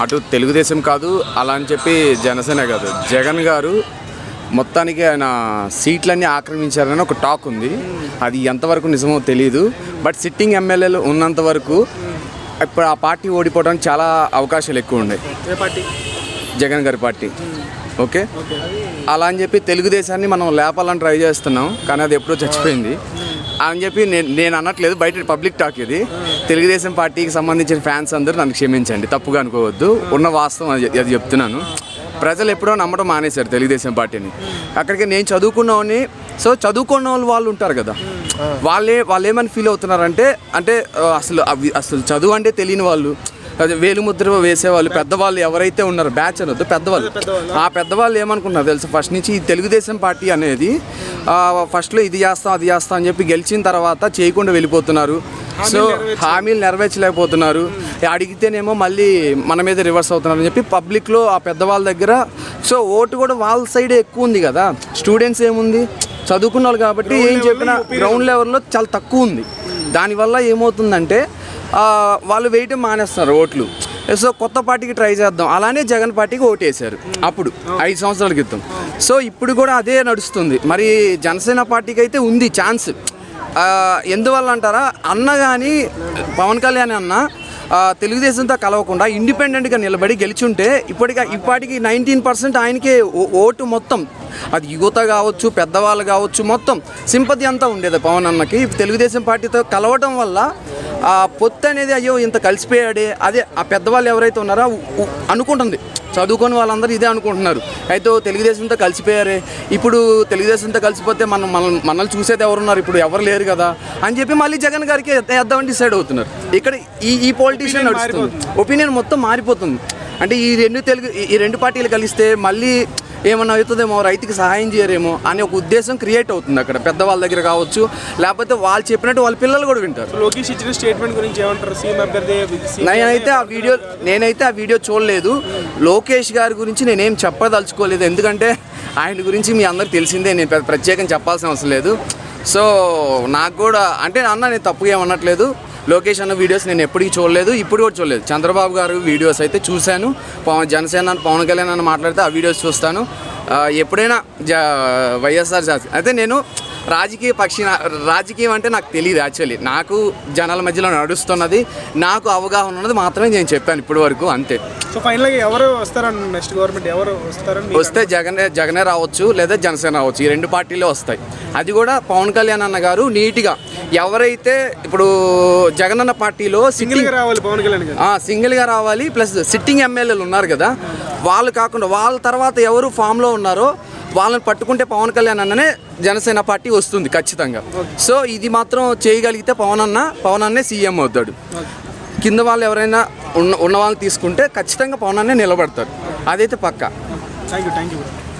అటు తెలుగుదేశం కాదు అలా అని చెప్పి జనసేన కాదు. జగన్ గారు మొత్తానికి ఆయన సీట్లన్నీ ఆక్రమించారని ఒక టాక్ ఉంది. అది ఎంతవరకు నిజమో తెలియదు బట్ సిట్టింగ్ ఎమ్మెల్యేలు ఉన్నంత వరకు ఇప్పుడు ఆ పార్టీ ఓడిపోవడానికి చాలా అవకాశాలు ఎక్కువ ఉన్నాయి. జగన్ గారి పార్టీ. ఓకే? అలా అని చెప్పి తెలుగుదేశాన్ని మనం లేపాలని ట్రై చేస్తున్నాం. కానీ అది ఎప్పుడో చచ్చిపోయింది. అని చెప్పి నేను నేను అనట్లేదు బయట పబ్లిక్ టాక్ ఇది. తెలుగుదేశం పార్టీకి సంబంధించిన ఫ్యాన్స్ అందరూ నన్ను క్షమించండి తప్పుగా అనుకోవద్దు. ఉన్న వాస్తవం అది అది చెప్తున్నాను. ప్రజలు ఎప్పుడో నమ్మడం మానేశారు తెలుగుదేశం పార్టీని. అక్కడికి నేను చదువుకున్నవాడిని సో చదువుకున్న వాళ్ళు వాళ్ళు ఉంటారు కదా. వాళ్ళే వాళ్ళు ఏమని ఫీల్ అవుతున్నారంటే అంటే అసలు అవి అసలు చదువు అంటే తెలియని వాళ్ళు. వేలుముద్ర వేసేవాళ్ళు పెద్దవాళ్ళు ఎవరైతే ఉన్నారో బ్యాచ్ అనొద్దు పెద్దవాళ్ళు. ఆ పెద్దవాళ్ళు ఏమనుకున్నారు తెలుసు? ఫస్ట్ నుంచి ఈ తెలుగుదేశం పార్టీ అనేది ఫస్ట్లో ఇది చేస్తాం అది చేస్తాం అని చెప్పి గెలిచిన తర్వాత చేయకుండా వెళ్ళిపోతున్నారు. సో హామీలు నెరవేర్చలేకపోతున్నారు. అడిగితేనేమో మళ్ళీ మన మీద రివర్స్ అవుతున్నారు అని చెప్పి పబ్లిక్లో ఆ పెద్దవాళ్ళ దగ్గర సో ఓటు కూడా వాళ్ళ సైడే ఎక్కువ ఉంది కదా. స్టూడెంట్స్ ఏముంది? చదువుకున్న వాళ్ళు కాబట్టి ఏం చెప్పినా గ్రౌండ్ లెవెల్లో చాలా తక్కువ ఉంది. దానివల్ల ఏమవుతుందంటే వాళ్ళు వేయటం మానేస్తున్నారు ఓట్లు. సో కొత్త పార్టీకి ట్రై చేద్దాం. అలానే జగన్ పార్టీకి ఓటేశారు. అప్పుడు ఐదు సంవత్సరాల క్రితం. సో ఇప్పుడు కూడా అదే నడుస్తుంది. మరి జనసేన పార్టీకి అయితే ఉంది ఛాన్స్. ఎందువల్ల అంటారా? అన్న కానీ పవన్ కళ్యాణ్ అన్న తెలుగుదేశంతో కలవకుండా ఇండిపెండెంట్గా నిలబడి గెలిచుంటే ఇప్పటికి ఇప్పటికి నైన్టీన్ పర్సెంట్ ఆయనకే ఓ- ఓటు మొత్తం. అది యువత కావచ్చు పెద్దవాళ్ళు కావచ్చు మొత్తం. సింపతి అంతా ఉండేది పవన్ అన్నకి. తెలుగుదేశం పార్టీతో కలవటం వల్ల ఆ పొత్తు అనేది అయ్యో ఇంత కలిసిపోయాడే. అదే ఆ పెద్దవాళ్ళు ఎవరైతే ఉన్నారో అనుకుంటుంది. చదువుకొని వాళ్ళందరూ ఇదే అనుకుంటున్నారు. అయితే తెలుగుదేశంతో కలిసిపోయారే. ఇప్పుడు తెలుగుదేశంతో కలిసిపోతే మనం మన మనల్ని చూసేది ఎవరున్నారు? ఇప్పుడు ఎవరు లేరు కదా అని చెప్పి మళ్ళీ జగన్ గారికి వేద్దామని డిసైడ్ అవుతున్నారు. ఇక్కడ ఈ ఈ పాలిటీషియన్ నడుస్తుంది. ఒపీనియన్ మొత్తం మారిపోతుంది. అంటే ఈ రెండు తెలుగు ఈ రెండు పార్టీలు కలిస్తే మళ్ళీ ఏమన్నా అవుతుందేమో రైతుకి సహాయం చేయరేమో అనే ఒక ఉద్దేశం క్రియేట్ అవుతుంది అక్కడ. పెద్దవాళ్ళ దగ్గర కావచ్చు లేకపోతే వాళ్ళు చెప్పినట్టు వాళ్ళ పిల్లలు కూడా వింటారు. లోకేష్ ఇచ్చిన స్టేట్మెంట్ గురించి ఏమంటారు? సీఎం అభ్యర్థి నేనైతే ఆ వీడియో నేనైతే ఆ వీడియో చూడలేదు. లోకేష్ గారి గురించి నేనేం చెప్పదలుచుకోలేదు. ఎందుకంటే ఆయన గురించి మీ అందరికి తెలిసిందే నేను పెద్ద ప్రత్యేకం చెప్పాల్సిన అవసరం లేదు. సో నాకు కూడా అంటే అన్న నేను తప్పుగా ఏమనట్లేదు. లోకేష్ అన్న వీడియోస్ నేను ఎప్పటికీ చూడలేదు ఇప్పుడు కూడా చూడలేదు. చంద్రబాబు గారు వీడియోస్ అయితే చూశాను. పవన్ జనసేన పవన్ కళ్యాణ్ అన్న మాట్లాడితే ఆ వీడియోస్ చూస్తాను. ఎప్పుడైనా జ వైఎస్ఆర్ అయితే నేను రాజకీయ పక్షి రాజకీయం అంటే నాకు తెలియదు యాక్చువల్లీ. నాకు జనాల మధ్యలో నడుస్తున్నది నాకు అవగాహన ఉన్నది మాత్రమే నేను చెప్పాను ఇప్పటి వరకు అంతే. సో ఫైనల్గా ఎవరు వస్తారని నెక్స్ట్ గవర్నమెంట్ ఎవరు వస్తారని వస్తే జగనే జగనే రావచ్చు లేదా జనసేన రావచ్చు ఈ రెండు పార్టీలే వస్తాయి. అది కూడా పవన్ కళ్యాణ్ అన్న గారు నీట్గా ఎవరైతే ఇప్పుడు జగనన్న పార్టీలో సింగిల్ సిట్టింగ్గా రావాలి పవన్ కళ్యాణ్ సింగిల్గా రావాలి ప్లస్ సిట్టింగ్ ఎమ్మెల్యేలు ఉన్నారు కదా వాళ్ళు కాకుండా వాళ్ళ తర్వాత ఎవరు ఫామ్లో ఉన్నారో వాళ్ళని పట్టుకుంటే పవన్ కళ్యాణ్ అన్ననే జనసేన పార్టీ వస్తుంది ఖచ్చితంగా. సో ఇది మాత్రం చేయగలిగితే పవన్ అన్న పవన్ అన్నే సీఎం అవుతాడు. కింద వాళ్ళు ఎవరైనా ఉన్న ఉన్న వాళ్ళని తీసుకుంటే ఖచ్చితంగా పవన్ అన్నే నిలబడతారు. అదైతే పక్కా. Thank you thank you